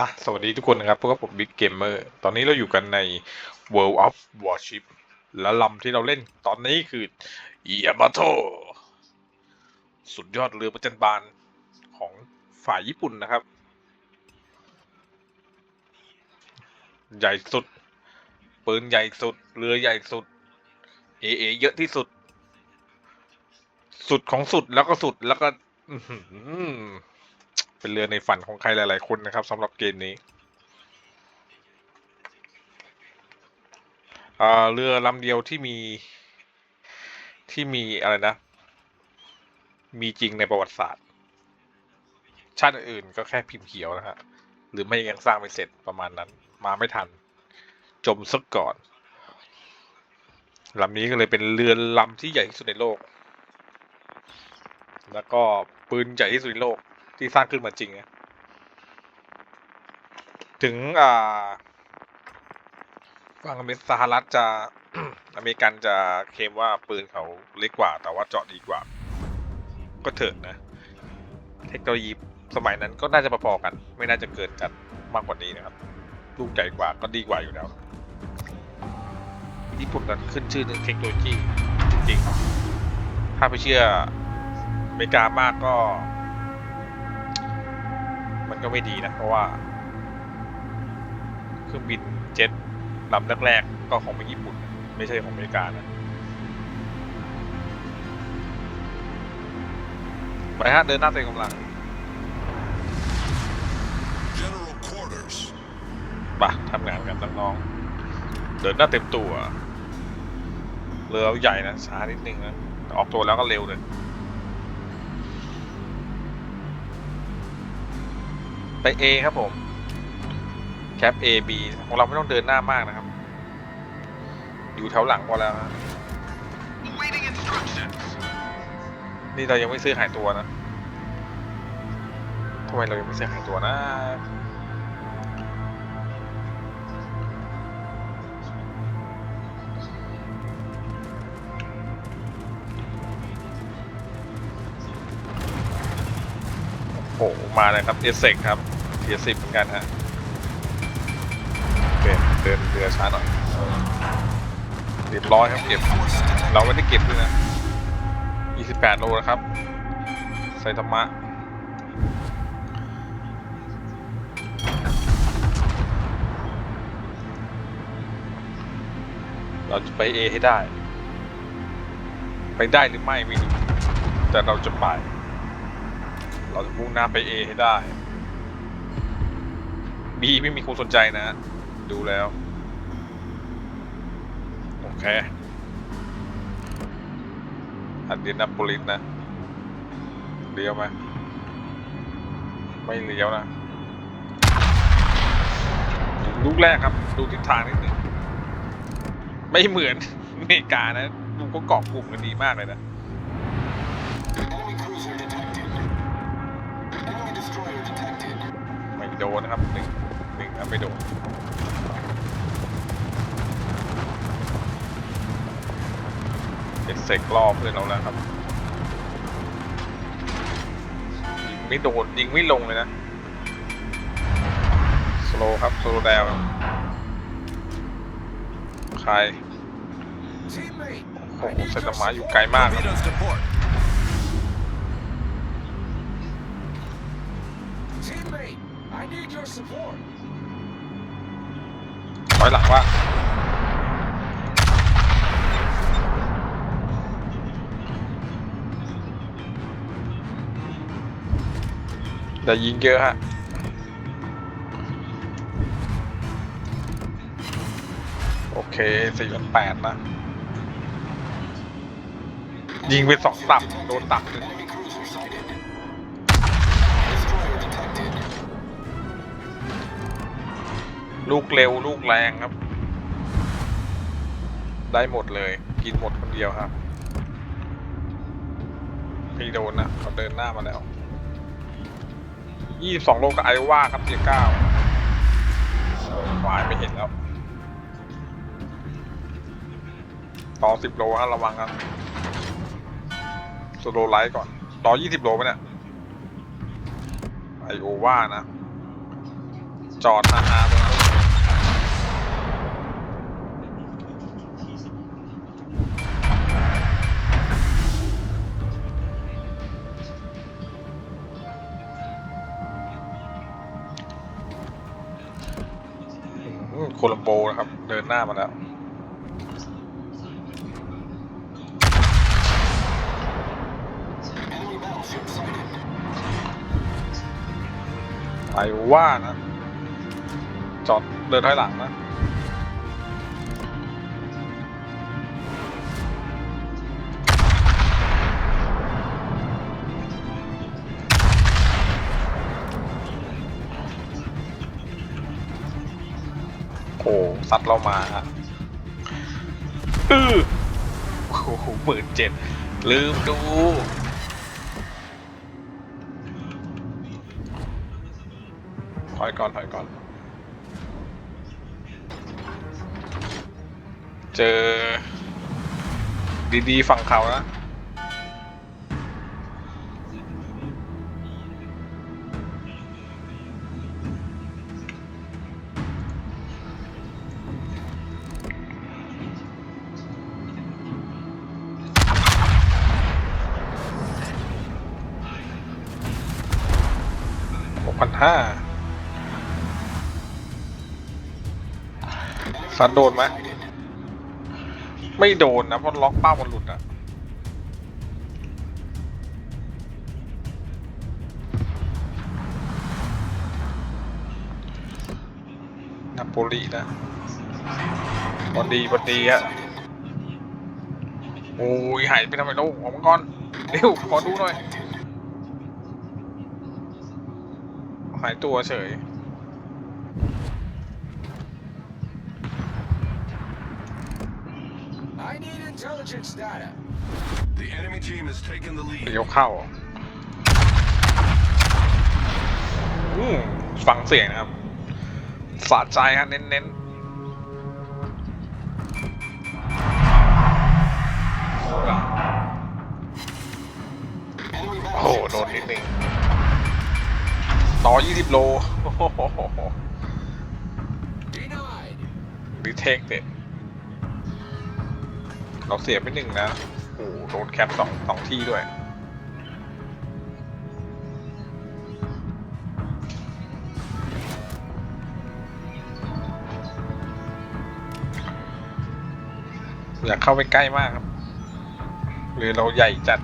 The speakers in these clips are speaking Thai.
อะสวัสดีทุกคนนะครับพวกผมบิ๊กเกมเมอร์ตอนนี้เราอยู่กันใน World of Warship และลำที่เราเล่นตอนนี้คือ Yamato สุดยอดเรือประจันบานของฝ่ายญี่ปุ่นนะครับ ใหญ่สุด ปืนใหญ่สุด เรือใหญ่สุด เอเอเยอะที่สุด สุดของสุดแล้วก็สุดแล้วก็ เป็นเรือในฝันของใครหลายๆคนนะครับสำหรับเกมนี้เรือลำเดียวที่มีที่มีอะไรนะ มีจริงในประวัติศาสตร์ ชาติอื่นก็แค่พิมพ์เขียวนะฮะหรือไม่ยังสร้างไม่เสร็จประมาณนั้น มาไม่ทัน จมซะก่อนลำนี้ก็เลยเป็นเรือลำที่ใหญ่ที่สุดในโลก แล้วก็ปืนใหญ่ที่สุดในโลก ที่สร้างขึ้นมาจริงนะถึงอ่าฝั่งอเมริกาสหรัฐจะอเมริกันจะเคลมว่าปืนเขาเล็กกว่า แต่ว่าเจาะดีกว่า ก็เถิดนะ เทคโนโลยีสมัยนั้นก็น่าจะพอๆกัน ไม่น่าจะเกินกันมากกว่านี้นะครับลูกใหญ่กว่าก็ดีกว่าอยู่แล้วญี่ปุ่นนั้นขึ้นชื่อเรื่องเทคโนโลยีจริงๆถ้าไปเชื่ออเมริกามากก็ มันก็ไม่ดีนะ เพราะว่าเครื่องบินเจ็ตลำแรกๆก็ของเป็นญี่ปุ่น ไม่ใช่ของอเมริกานะไปฮะ เดินหน้าเต็มกำลัง General quarters. ปะทำงานกันน้องๆเดินหน้าเต็มตัว เรือใหญ่นะช้านิดนึงนะแต่ออกตัวแล้วก็เร็วเลย ไป A ครับผม แคป A B ของเราไม่ต้องเดินหน้ามากนะครับ อยู่แถวหลังพอแล้วนะ Awaiting instructions. นี่เรายังไม่ซื้อหายตัวนะทำไมเรายังไม่ซื้อหายตัวนะ หมาเลยครับเอเซกครับเทียสิบเหมือนกันฮะโอเคเดินเรือช้าหน่อยเรียบร้อยครับเก็บ เราไม่ได้เก็บด้วยนะ 28 โลนะครับไซตามะเราจะไป A ให้ได้ ไปได้หรือไม่ไม่รู้แต่เราจะไป เราจะมุ่งหน้าไป A ให้ได้ B ไม่มีคนสนใจนะ ดูแล้ว โอเคอันเดียนาโปลิสนะเลี้ยวไหมไม่เลี้ยวนะลูกแรกครับ ดูทิศทางนิดนึงไม่เหมือนอเมริกานะดูก็เกาะกลุ่มกันดีมากเลยนะ โดนนะครับหนึ่งหนึ่งนะไม่โดนเอ็ดเซกรอบเลยเราแล้วครับยิงไม่โดนยิงไม่ลงเลยนะสโลครับสโลแดวใครโอ้โหเซนตามาอยู่ไกลมากครับ ถอยหลังว่าแต่ยิงเยอะฮะโอเคสี่พันแปดนะ ยิงไปสองตับโดนตับหนึ่ง ลูกเร็วลูกแรงครับ ได้หมดเลย กินหมดคนเดียวครับไม่โดนนะเขาเดินหน้ามาแล้วยี่สองโลกับไอว่าครับเทียเก้าหวายไม่เห็นแล้ว ต่อสิบโลฮะระวังครับสโลไลท์ก่อน ต่อยี่สิบโลไปเนี่ยไอโอว่านะ จอดฮาฮา โคลัมโบนะครับ เดินหน้ามาแล้วไปว่านะ จอดเดินถอยหลังนะ ซัดเรามาอือโอ้โหหมื่นเจ็ดลืมดู ถอยก่อน ถอยก่อน เจอ ดี ๆ ฝั่งเขานะ ห้าซัดโดนไหมไม่โดนนะเพราะล็อกเป้ามันหลุดอะนาโปลีนะวันดีวันดีอะโอ้ยหายไปทำไมลูกออกมาก่อนเร็วขอดูหน่อย หายตัวเฉย I need intelligence data. The enemy team has taken the เดี๋ lead. ยวเข้าอืมฟังเสียงนะครับ สะใจฮะเน้นๆ ต่อ20โลโอ้โห Denied. ดีเทคเด็ดเราเสียไปหนึ่งนะ โอ้โหโดนแคปสองสองที่ด้วยอยากเข้าไปใกล้มากครับหรือเราใหญ่จัด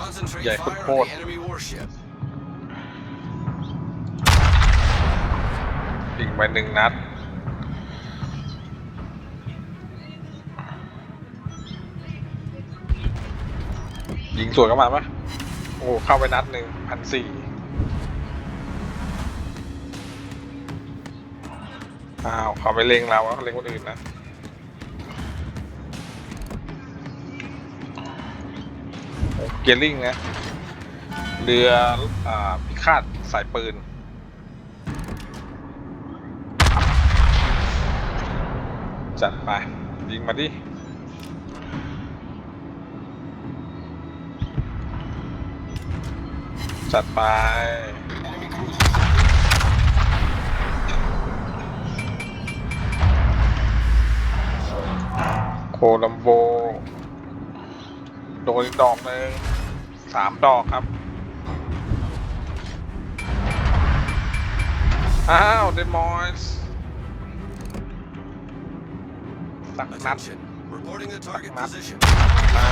Concentrate Yeah, fire good on point. the enemy warship. ยิง ไปหนึ่งนัด ยิงสวนเข้ามาปะโอ้เข้าไปนัดหนึ่งพันสี่อ้าวเขาไปเล็งเราแล้วเล็งคนอื่นนะโอ้เกียร์ลิงนะ เรืออ่าพิฆาตสายปืน จัดไป ยิงมาดิจัดไปโคลัมโบโดนดอกหนึ่งสามดอกครับ อ้าว เดมอยส์ สักนัด Attention. Reporting the target Map. position. อ่า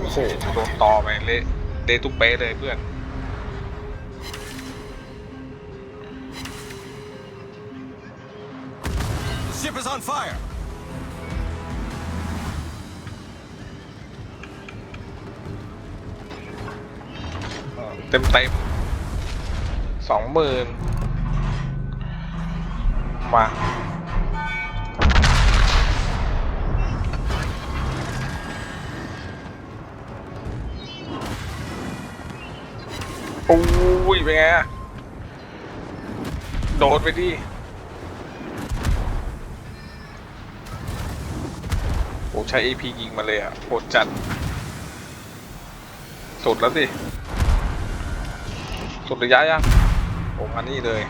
โอ้โหโดนต่อไปเละเละทุกเป๊ะเลยเพื่อน The ship is on fire. เต็มเต็ม สองหมื่นมาโอ้ยเป็นไงอะโดนไปดิโอ้ใช้ AP ยิงมาเลยอะโคตรจัด สุดแล้วสิ สุดระยะยัง ผมอันนี้เลย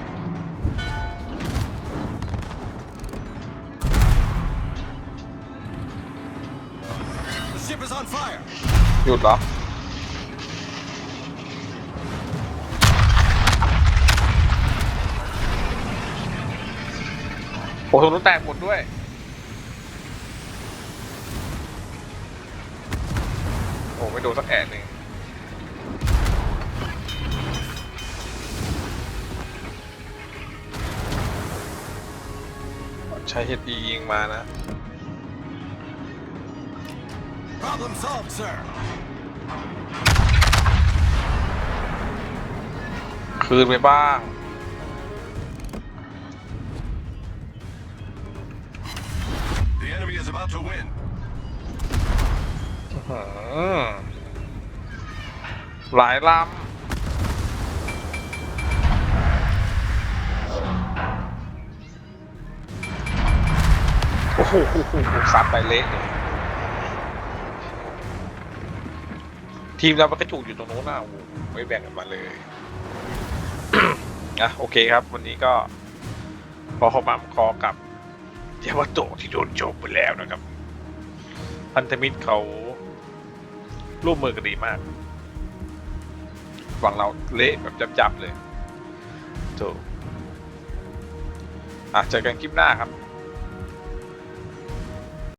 The ship is on fire. หยุดเหรอโอ้โหตรงนู้นแตกหมดด้วยโอ้ไม่โดนสักแอะหนึ่ง ใช้เฮดดียิงมานะ Problem solved, sir. คืนไปบ้าง The enemy is about to win. อืมหลายลำ โอ้โหซัดไปเละเลยทีมเรามันกระจุกอยู่ตรงนู้นนะโอ้โหไม่แบ่งกันมาเลยอะโอเคครับ วันนี้ก็พอเข้ามาคอกับยาวาโตะที่โดนโจมไปแล้วนะครับ พันธมิตรเขาร่วมมือกันดีมากฝั่งเราเละแบบจับๆเลยถูกอะเจอกันคลิปหน้าครับ